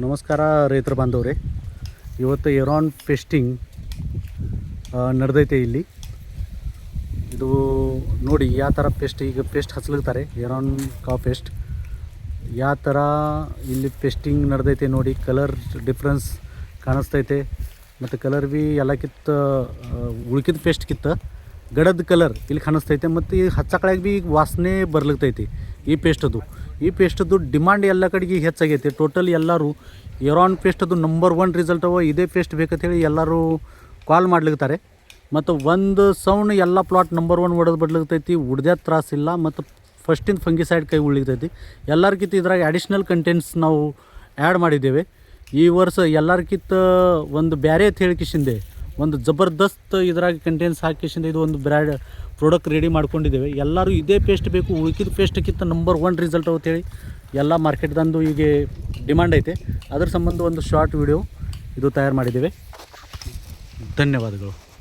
ನಮಸ್ಕಾರ ರೈತರ ಬಾಂಧವ್ರೆ. ಇವತ್ತು ಎರಾನ್ ಪೆಸ್ಟಿಂಗ್ ನಡೆದೈತೆ ಇಲ್ಲಿ. ಇದು ನೋಡಿ ಯಾವ ಥರ ಪೆಸ್ಟ್, ಈಗ ಪೆಸ್ಟ್ ಹಚ್ಲಿಕ್ತಾರೆ ಎರಾನ್ ಕಾ ಪೆಸ್ಟ್. ಯಾವ ಥರ ಇಲ್ಲಿ ಪೆಸ್ಟಿಂಗ್ ನಡೆದೈತೆ ನೋಡಿ, ಕಲರ್ ಡಿಫ್ರೆನ್ಸ್ ಕಾಣಿಸ್ತೈತೆ. ಮತ್ತು ಕಲರ್ ಭೀ ಎಲ್ಲಕ್ಕಿಂತ ಉಳ್ಕಿದ ಪೆಸ್ಟ್ಕಿಂತ ಗಡದ ಕಲರ್ ಇಲ್ಲಿ ಕಾಣಿಸ್ತೈತೆ. ಮತ್ತು ಈ ಹಚ್ಚಕಳಾಗ ಭೀ ಈಗ ವಾಸನೆ ಬರ್ಲಿಕ್ತೈತಿ ಈ ಪೇಸ್ಟದು ಈ ಪೇಸ್ಟದ್ದು ಡಿಮಾಂಡ್ ಎಲ್ಲ ಕಡೆಗೆ ಹೆಚ್ಚಾಗೈತಿ. ಟೋಟಲ್ ಎಲ್ಲರೂ ಎರಾನ್ ಪೇಸ್ಟದ್ದು ನಂಬರ್ ಒನ್ ರಿಸಲ್ಟ್ ಅವ, ಇದೇ ಪೇಸ್ಟ್ ಬೇಕಂತೇಳಿ ಎಲ್ಲರೂ ಕಾಲ್ ಮಾಡ್ಲಿಕ್ತಾರೆ. ಮತ್ತು ಒಂದು ಸೌಂಡ್ ಎಲ್ಲ ಪ್ಲಾಟ್ ನಂಬರ್ ಒನ್ ಹೊಡೆದು ಬಿಡ್ಲಿಕ್ತೈತಿ ಉಡ್ದೇ ತ್ರಾಸಿಲ್ಲ ಮತ್ತು ಫಸ್ಟಿಂದ ಫಂಗಿಸೈಡ್ ಕೈ ಉಳಿತೈತಿ ಎಲ್ಲರಿಗಿಂತ ಇದ್ರಾಗ ಅಡಿಷ್ನಲ್ ಕಂಟೆಂಟ್ಸ್ ನಾವು ಆ್ಯಡ್ ಮಾಡಿದ್ದೇವೆ. ಈ ವರ್ಷ ಎಲ್ಲರಿಗಿಂತ ಒಂದು ಬ್ಯಾರೆ ತಿಳ್ಕಿಸಿಂದೆ ಒಂದು ಜಬರ್ದಸ್ತ್ ಇದ್ರಾಗ ಕಂಟೇನ್ಸ್ ಹಾಕಿಸಿಂದ ಇದು ಒಂದು ಬ್ರ್ಯಾಡ್ ಪ್ರಾಡಕ್ಟ್ ರೆಡಿ ಮಾಡ್ಕೊಂಡಿದ್ದೇವೆ. ಎಲ್ಲರೂ ಇದೇ ಪೇಸ್ಟ್ ಬೇಕು, ಉಳ್ಕಿದ ಪೇಸ್ಟ್ಗಿಂತ ನಂಬರ್ ಒನ್ ರಿಸಲ್ಟ್ ಅಂತೇಳಿ ಎಲ್ಲ ಮಾರ್ಕೆಟ್ದಂದು ಈಗ ಡಿಮ್ಯಾಂಡ್ ಐತೆ. ಅದ್ರ ಸಂಬಂಧ ಒಂದು ಶಾರ್ಟ್ ವಿಡಿಯೋ ಇದು ತಯಾರು ಮಾಡಿದ್ದೇವೆ. ಧನ್ಯವಾದಗಳು.